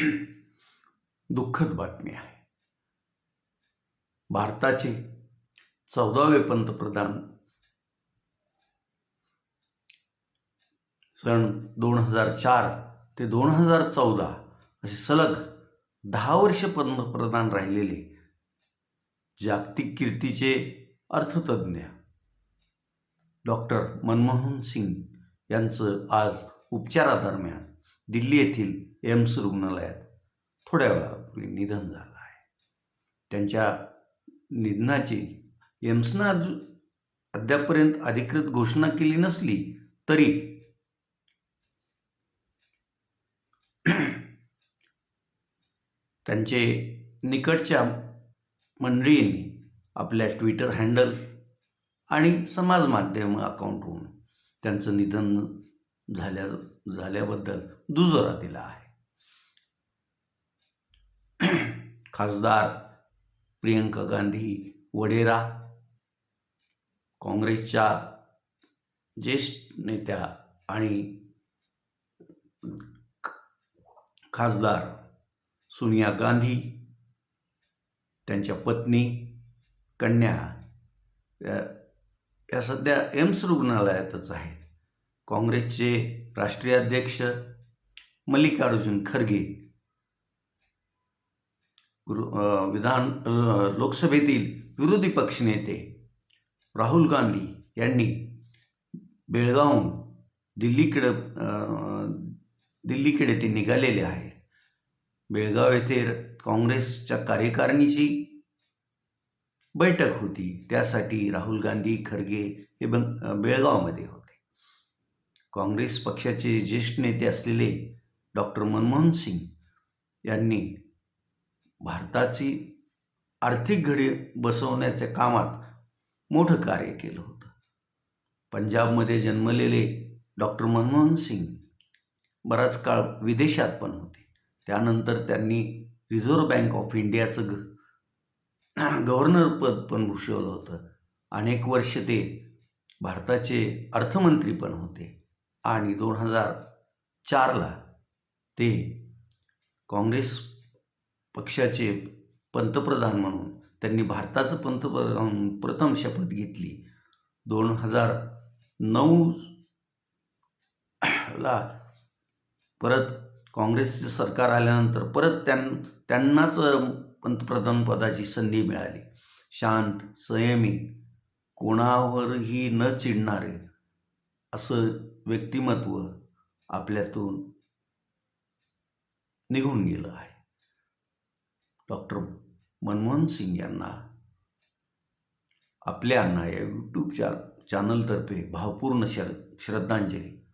दुःखद बातमी आहे. भारताचे चौदावे पंतप्रधान सन दोन हजार चार ते दोन हजार चौदा असे सलग दहा वर्ष पंतप्रधान राहिलेले जागतिक कीर्तीचे अर्थतज्ज्ञ डॉक्टर मनमोहन सिंग यांचं आज उपचारादरम्यान दिल्ली येथील एम्स रुग्णालयात थोड्या वेळापूर्वी निधन झालं आहे. त्यांच्या निधनाची एम्सनं अजून अद्यापर्यंत अधिकृत घोषणा केली नसली तरी त्यांचे निकटच्या मंडळींनी आपल्या ट्विटर हँडल आणि समाज माध्यम अकाउंटवरून त्यांचं निधन झाल्या झाल्याबद्दल दुजोरा दिला आहे. खासदार प्रियंका गांधी वडेरा काँग्रेसच्या ज्येष्ठ नेत्या आणि खासदार सोनिया गांधी त्यांच्या पत्नी कन्या या सध्या एम्स रुग्णालयातच आहेत. काँग्रेसचे राष्ट्रीय अध्यक्ष मल्लिकार्जुन खरगे. विधान लोकसभेतील विरोधी पक्षनेते राहुल गांधी यांनी बेळगावहून दिल्लीकडं दिल्लीकडे ते निघालेले आहेत. बेळगाव येथे काँग्रेसच्या कार्यकारिणीची बैठक होती. त्यासाठी राहुल गांधी खरगे हे बं बेळगावमध्ये होते. काँग्रेस पक्षाचे ज्येष्ठ नेते असलेले डॉक्टर मनमोहन सिंग यांनी भारताची आर्थिक घडी बसवण्याच्या कामात मोठं कार्य केलं होतं. पंजाबमध्ये जन्मलेले डॉक्टर मनमोहन सिंग बराच काळ विदेशात पण होते. त्यानंतर त्यांनी रिझर्व्ह बँक ऑफ इंडियाचं ग गव्हर्नर पद पण भूषवलं होतं. अनेक वर्ष ते भारताचे अर्थमंत्री पण होते. आणि दोन हजार चारला ते काँग्रेस पक्षाचे पंतप्रधान म्हणून त्यांनी भारताचं पंतप्रधान प्रथम शपथ घेतली. दोन हजार नऊ ला परत काँग्रेसचे सरकार आल्यानंतर परत त्यां त्यांनाच पंतप्रधानपदाची संधी मिळाली. शांत संयमी कोणावरही न चिडणारे असं व्यक्तिमत्व आपल्यातून निघून गेलं आहे. डॉक्टर मनमोहन सिंग यांना आपल्यांना या यूट्यूब चा चॅनलतर्फे भावपूर्ण श्र श्रद्धांजली.